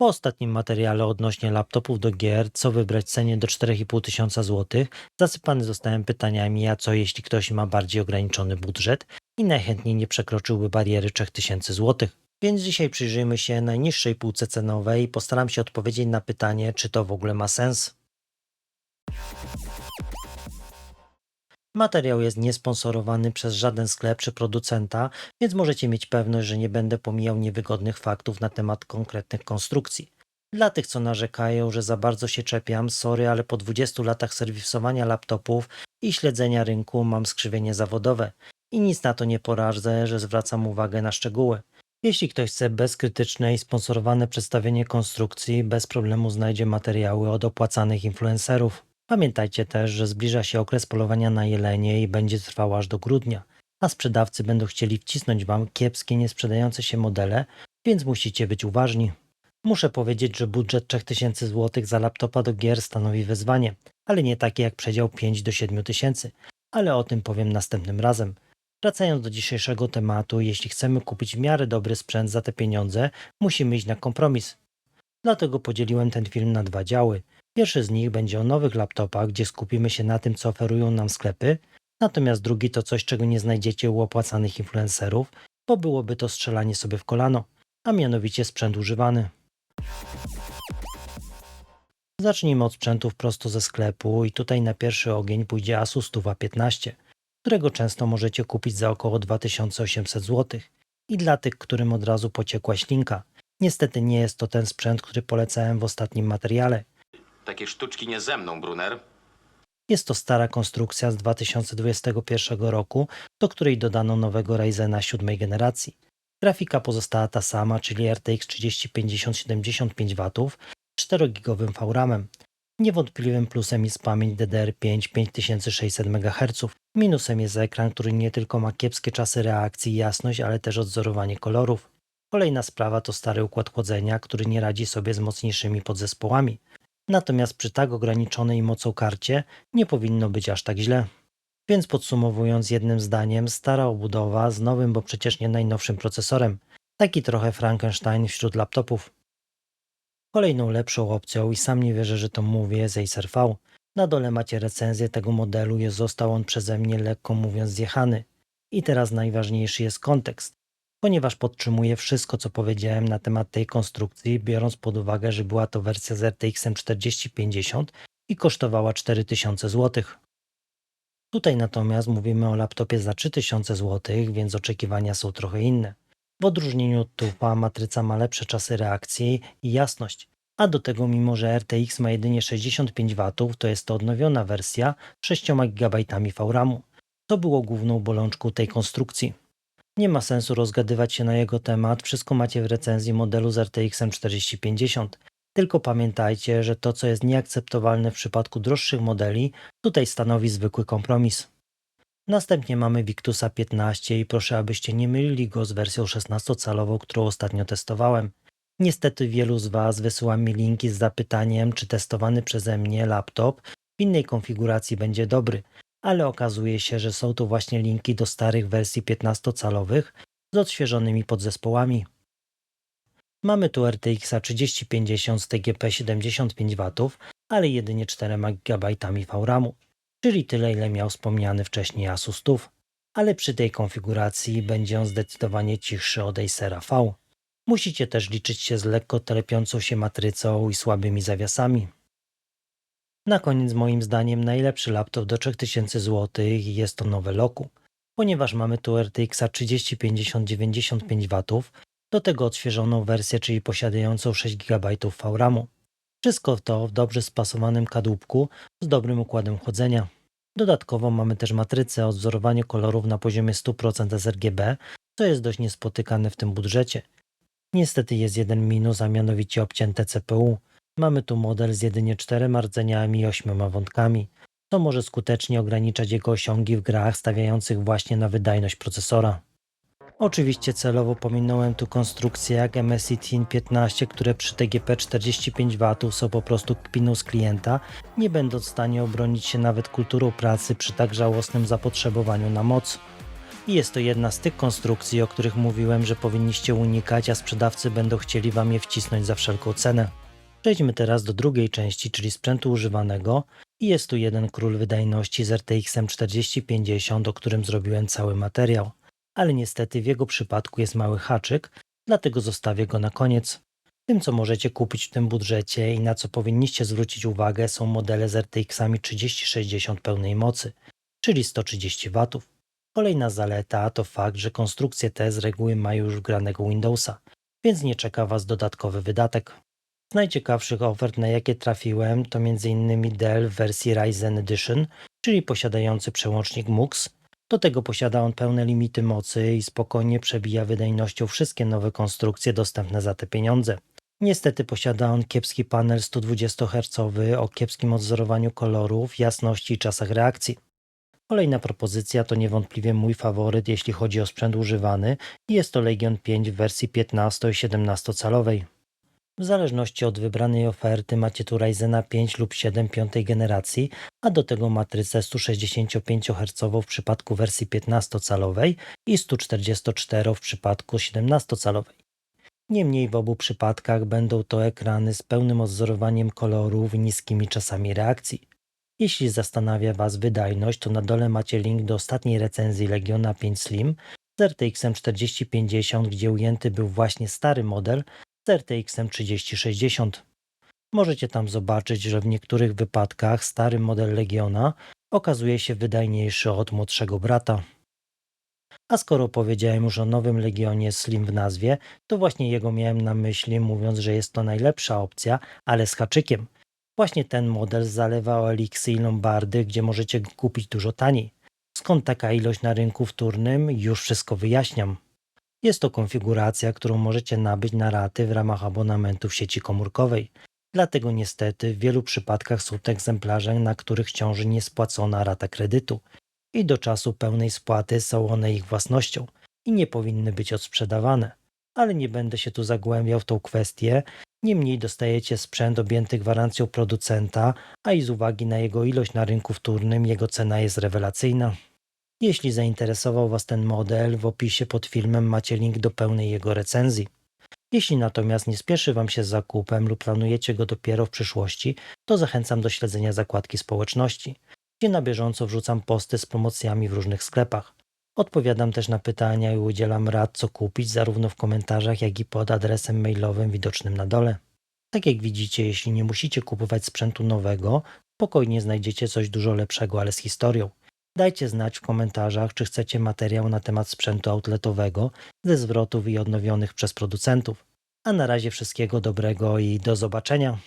Po ostatnim materiale odnośnie laptopów do gier, co wybrać w cenie do 4,5 tysiąca złotych, zasypany zostałem pytaniami, a co jeśli ktoś ma bardziej ograniczony budżet i najchętniej nie przekroczyłby bariery 3000 złotych. Więc dzisiaj przyjrzyjmy się najniższej półce cenowej i postaram się odpowiedzieć na pytanie, czy to w ogóle ma sens. Materiał jest niesponsorowany przez żaden sklep czy producenta, więc możecie mieć pewność, że nie będę pomijał niewygodnych faktów na temat konkretnych konstrukcji. Dla tych, co narzekają, że za bardzo się czepiam, sorry, ale po 20 latach serwisowania laptopów i śledzenia rynku mam skrzywienie zawodowe i nic na to nie poradzę, że zwracam uwagę na szczegóły. Jeśli ktoś chce bezkrytyczne i sponsorowane przedstawienie konstrukcji, bez problemu znajdzie materiały od opłacanych influencerów. Pamiętajcie też, że zbliża się okres polowania na jelenie i będzie trwał aż do grudnia, a sprzedawcy będą chcieli wcisnąć Wam kiepskie, niesprzedające się modele, więc musicie być uważni. Muszę powiedzieć, że budżet 3000 zł za laptopa do gier stanowi wyzwanie, ale nie takie jak przedział 5 do 7 tysięcy, ale o tym powiem następnym razem. Wracając do dzisiejszego tematu, jeśli chcemy kupić w miarę dobry sprzęt za te pieniądze, musimy iść na kompromis. Dlatego podzieliłem ten film na dwa działy. Pierwszy z nich będzie o nowych laptopach, gdzie skupimy się na tym, co oferują nam sklepy, natomiast drugi to coś, czego nie znajdziecie u opłacanych influencerów, bo byłoby to strzelanie sobie w kolano, a mianowicie sprzęt używany. Zacznijmy od sprzętów prosto ze sklepu i tutaj na pierwszy ogień pójdzie Asus Tuwa 15, którego często możecie kupić za około 2800 zł. I dla tych, którym od razu pociekła ślinka. Niestety nie jest to ten sprzęt, który polecałem w ostatnim materiale. Takie sztuczki nie ze mną, Brunner. Jest to stara konstrukcja z 2021 roku, do której dodano nowego Ryzena siódmej generacji. Grafika pozostała ta sama, czyli RTX 3050-75 W, 4-gigowym VRAMem. Niewątpliwym plusem jest pamięć DDR5 5600 MHz. Minusem jest ekran, który nie tylko ma kiepskie czasy reakcji i jasność, ale też odzorowanie kolorów. Kolejna sprawa to stary układ chłodzenia, który nie radzi sobie z mocniejszymi podzespołami. Natomiast przy tak ograniczonej mocą karcie nie powinno być aż tak źle. Więc podsumowując jednym zdaniem, stara obudowa z nowym, bo przecież nie najnowszym procesorem. Taki trochę Frankenstein wśród laptopów. Kolejną lepszą opcją, i sam nie wierzę, że to mówię, jest Acer V. Na dole macie recenzję tego modelu i został on przeze mnie lekko mówiąc zjechany. I teraz najważniejszy jest kontekst. Ponieważ podtrzymuję wszystko, co powiedziałem na temat tej konstrukcji, biorąc pod uwagę, że była to wersja z RTX 4050 i kosztowała 4000 zł. Tutaj natomiast mówimy o laptopie za 3000 zł, więc oczekiwania są trochę inne. W odróżnieniu od Tufa matryca ma lepsze czasy reakcji i jasność, a do tego mimo, że RTX ma jedynie 65 W, to jest to odnowiona wersja z 6 GB VRAMu. To było główną bolączką tej konstrukcji. Nie ma sensu rozgadywać się na jego temat, wszystko macie w recenzji modelu z RTX 4050. Tylko pamiętajcie, że to co jest nieakceptowalne w przypadku droższych modeli, tutaj stanowi zwykły kompromis. Następnie mamy Victusa 15 i proszę abyście nie mylili go z wersją 16-calową, którą ostatnio testowałem. Niestety wielu z Was wysyła mi linki z zapytaniem, czy testowany przeze mnie laptop w innej konfiguracji będzie dobry, ale okazuje się, że są to właśnie linki do starych wersji 15-calowych z odświeżonymi podzespołami. Mamy tu RTX 3050 z TGP 75 W, ale jedynie 4 GB VRAMu, czyli tyle ile miał wspomniany wcześniej Asus TUF, ale przy tej konfiguracji będzie on zdecydowanie cichszy od Acera V. Musicie też liczyć się z lekko telepiącą się matrycą i słabymi zawiasami. Na koniec moim zdaniem najlepszy laptop do 3000 zł jest to nowe Loku, ponieważ mamy tu RTX 3050 95 W, do tego odświeżoną wersję, czyli posiadającą 6 GB VRAMu. Wszystko to w dobrze spasowanym kadłubku z dobrym układem chłodzenia. Dodatkowo mamy też matrycę o wzorowaniu kolorów na poziomie 100% sRGB, co jest dość niespotykane w tym budżecie. Niestety jest jeden minus, a mianowicie obcięte CPU. Mamy tu model z jedynie 4 rdzeniami i 8 wątkami, co może skutecznie ograniczać jego osiągi w grach stawiających właśnie na wydajność procesora. Oczywiście celowo pominąłem tu konstrukcje jak MSI Teen 15, które przy TGP 45 W są po prostu kpiną z klienta, nie będąc w stanie obronić się nawet kulturą pracy przy tak żałosnym zapotrzebowaniu na moc. I jest to jedna z tych konstrukcji, o których mówiłem, że powinniście unikać, a sprzedawcy będą chcieli wam je wcisnąć za wszelką cenę. Przejdźmy teraz do drugiej części, czyli sprzętu używanego. I jest tu jeden król wydajności z RTX 4050, o którym zrobiłem cały materiał. Ale niestety w jego przypadku jest mały haczyk, dlatego zostawię go na koniec. Tym, co możecie kupić w tym budżecie i na co powinniście zwrócić uwagę, są modele z RTX-ami 3060 pełnej mocy, czyli 130 W. Kolejna zaleta to fakt, że konstrukcje te z reguły mają już wgranego Windowsa, więc nie czeka Was dodatkowy wydatek. Z najciekawszych ofert, na jakie trafiłem, to m.in. Dell w wersji Ryzen Edition, czyli posiadający przełącznik MUX. Do tego posiada on pełne limity mocy i spokojnie przebija wydajnością wszystkie nowe konstrukcje dostępne za te pieniądze. Niestety posiada on kiepski panel 120 Hz o kiepskim odzorowaniu kolorów, jasności i czasach reakcji. Kolejna propozycja to niewątpliwie mój faworyt, jeśli chodzi o sprzęt używany i jest to Legion 5 w wersji 15 i 17 calowej. W zależności od wybranej oferty macie tu Ryzena 5 lub 7 piątej generacji, a do tego matrycę 165 Hz w przypadku wersji 15-calowej i 144 w przypadku 17-calowej. Niemniej w obu przypadkach będą to ekrany z pełnym odzorowaniem kolorów i niskimi czasami reakcji. Jeśli zastanawia Was wydajność, to na dole macie link do ostatniej recenzji Legiona 5 Slim z RTX 4050, gdzie ujęty był właśnie stary model z RTX 3060. Możecie tam zobaczyć, że w niektórych wypadkach stary model Legiona okazuje się wydajniejszy od młodszego brata. A skoro powiedziałem już o nowym Legionie Slim w nazwie, to właśnie jego miałem na myśli, mówiąc, że jest to najlepsza opcja, ale z haczykiem. Właśnie ten model zalewa OLX i Lombardy, gdzie możecie kupić dużo taniej. Skąd taka ilość na rynku wtórnym? Już wszystko wyjaśniam. Jest to konfiguracja, którą możecie nabyć na raty w ramach abonamentu w sieci komórkowej. Dlatego niestety w wielu przypadkach są to egzemplarze, na których ciąży niespłacona rata kredytu. I do czasu pełnej spłaty są one ich własnością i nie powinny być odsprzedawane. Ale nie będę się tu zagłębiał w tą kwestię, Niemniej dostajecie sprzęt objęty gwarancją producenta, a i z uwagi na jego ilość na rynku wtórnym jego cena jest rewelacyjna. Jeśli zainteresował Was ten model, w opisie pod filmem macie link do pełnej jego recenzji. Jeśli natomiast nie spieszy Wam się z zakupem lub planujecie go dopiero w przyszłości, to zachęcam do śledzenia zakładki społeczności, gdzie na bieżąco wrzucam posty z promocjami w różnych sklepach. Odpowiadam też na pytania i udzielam rad, co kupić, zarówno w komentarzach, jak i pod adresem mailowym widocznym na dole. Tak jak widzicie, jeśli nie musicie kupować sprzętu nowego, spokojnie znajdziecie coś dużo lepszego, ale z historią. Dajcie znać w komentarzach, czy chcecie materiał na temat sprzętu outletowego ze zwrotów i odnowionych przez producentów. A na razie wszystkiego dobrego i do zobaczenia.